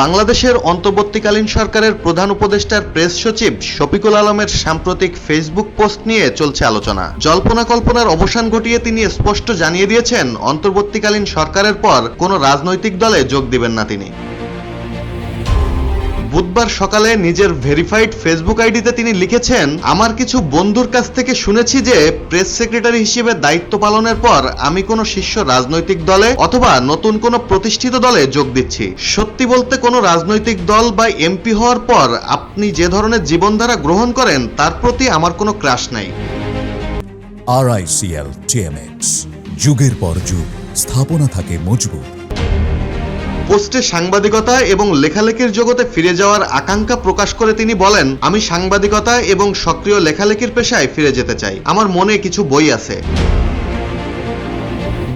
বাংলাদেশের অন্তর্বর্তীকালীন সরকারের প্রধান উপদেষ্টার প্রেস সচিব শফিকুল আলমের সাম্প্রতিক ফেসবুক পোস্ট নিয়ে চলছে আলোচনা। জল্পনা কল্পনার অবসান ঘটিয়ে তিনি স্পষ্ট জানিয়ে দিয়েছেন, অন্তর্বর্তীকালীন সরকারের পর কোনো রাজনৈতিক দলে যোগ দিবেন না তিনি। বুধবার সকালে নিজের ভেরিফাইড ফেসবুক আইডিতে তিনি লিখেছেন, আমার কিছু বন্ধুর কাছ থেকে শুনেছি যে প্রেস সেক্রেটারি হিসেবে দায়িত্ব পালনের পর আমি কোনো শীর্ষ রাজনৈতিক দলে অথবা নতুন কোনো প্রতিষ্ঠিত দলে যোগ দিচ্ছি। সত্যি বলতে কোনো রাজনৈতিক দল বা এমপি হওয়ার পর আপনি যে ধরনের জীবনধারা গ্রহণ করেন, তার প্রতি আমার কোনো ক্রাশ নাই। আরআইসিএল টিএমএক্স যুগের পর যুগ, স্থাপনা থাকে মজবুত। পোস্টে সাংবাদিকতা এবং লেখালেখির জগতে ফিরে যাওয়ার আকাঙ্ক্ষা প্রকাশ করে তিনি বলেন, আমি সাংবাদিকতা এবং সক্রিয় লেখালেখির পেশায় ফিরে যেতে চাই। আমার মনে কিছু বই আছে।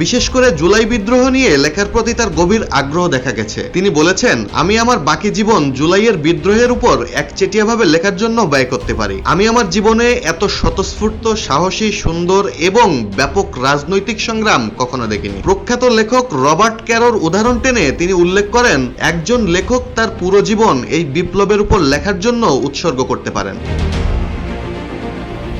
বিশেষ করে জুলাই বিদ্রোহ নিয়ে লেখার প্রতি তার গভীর আগ্রহ দেখা গেছে। তিনি বলেছেন, আমি আমার বাকি জীবন জুলাইয়ের বিদ্রোহের উপর একচেটিয়াভাবে লেখার জন্য ব্যয় করতে পারি। আমি আমার জীবনে এত স্বতঃস্ফূর্ত, সাহসী, সুন্দর এবং ব্যাপক রাজনৈতিক সংগ্রাম কখনো দেখিনি। প্রখ্যাত লেখক রবার্ট ক্যারোর উদাহরণ টেনে তিনি উল্লেখ করেন, একজন লেখক তার পুরো জীবন এই বিপ্লবের উপর লেখার জন্য উৎসর্গ করতে পারেন।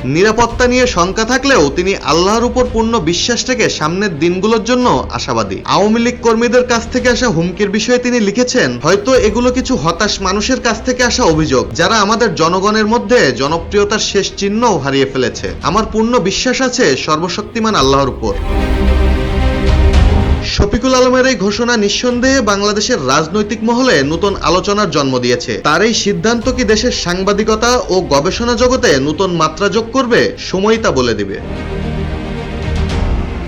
নিরাপত্তা নিয়ে শঙ্কা থাকলেও তিনি আল্লাহর উপর পূর্ণ বিশ্বাস থেকে সামনের দিনগুলোর জন্য আশাবাদী। আওয়ামী লীগ কর্মীদের কাছ থেকে আসা হুমকির বিষয়ে তিনি লিখেছেন, হয়তো এগুলো কিছু হতাশ মানুষের কাছ থেকে আসা অভিযোগ, যারা আমাদের জনগণের মধ্যে জনপ্রিয়তার শেষ চিহ্নও হারিয়ে ফেলেছে। আমার পূর্ণ বিশ্বাস আছে সর্বশক্তিমান আল্লাহর উপর। শফিকুল আলমের এই ঘোষণা নিঃসন্দেহে বাংলাদেশের রাজনৈতিক মহলে নতুন আলোচনার জন্ম দিয়েছে। তার এই সিদ্ধান্ত কি দেশের সাংবাদিকতা ও গবেষণা জগতে নতুন মাত্রা যোগ করবে সময় তা বলে দিবে।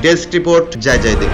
ডেস্ক রিপোর্ট, জয় জয় দিন